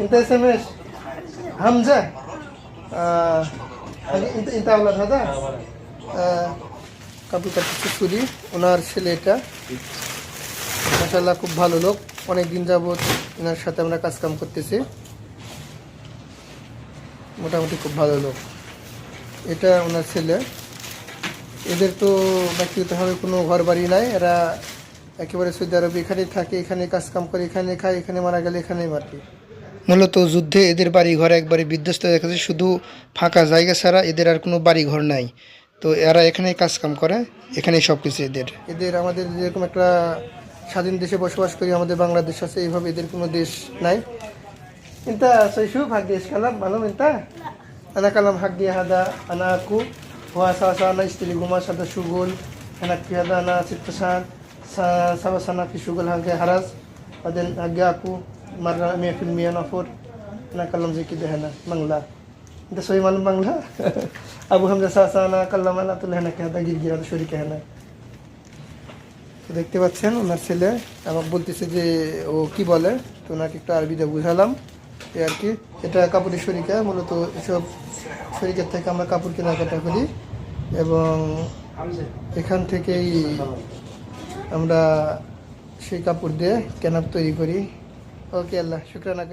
انت اسم ايش؟ حمزه آه انت انت اولاد هذا؟ آه কাপড় কাটতেছে চুরি ওনার ছেলে এটা মাসাল্লাহ খুব ভালো লোক অনেক দিন যাবৎ ওনার সাথে আমরা কাজ কাম করতেছি মোটামুটি খুব ভালো লোক এটা ওনার ছেলে এদের তো ব্যক্তিগতভাবে কোনো ঘর বাড়ি নাই এরা একেবারে সৌদি আরবে এখানেই থাকে এখানে কাজ কাম করে এখানে খায় এখানে মারা গেলে এখানেই মাটি মূলত যুদ্ধে এদের বাড়িঘর একবারে বিধ্বস্ত দেখাচ্ছে শুধু ফাঁকা জায়গা ছাড়া এদের আর কোনো বাড়িঘর নাই। তো এরা এখানে কাজকাম করে, এখানেই সব কিছু এদের। এদের আমাদের যেরকম একটা স্বাধীন দেশে বসবাস করি, আমাদের বাংলাদেশ আছে, এইভাবে এদের কোনো দেশ নাই। ইন্তা সৈশু ভাগ দেশ কালাম, মালুম ইন্তা? আনা কালাম হাক হাদা আনা আকু হওয়া সা সা আনা স্ত্রী গুমা সাদা সুগুল আনা কি হাদা আনা চিত্তসান সাবাসানা কি সুগুল হাগে হারাস আদেন আগে আকু مرة 100% نفر انا كلام زي كده هنا بنغلا انت سوي معلوم بنغلا ابو حمزه ساسا انا كلام انا طلع هناك هذا جيجي هذا شريك هنا তো দেখতে পাচ্ছেন ওনার ছেলে আমার বলতেছে যে ও কি বলে তো ওনাকে একটু আরবিতে বুঝালাম এই আর কি এটা কাপড়ের শরিকা মূলত এসব শরিকের থেকে আমরা কাপড় কেনাকাটা করি এবং এখান থেকেই আমরা সেই কাপড় দিয়ে কেনার তৈরি করি okay allah shukrana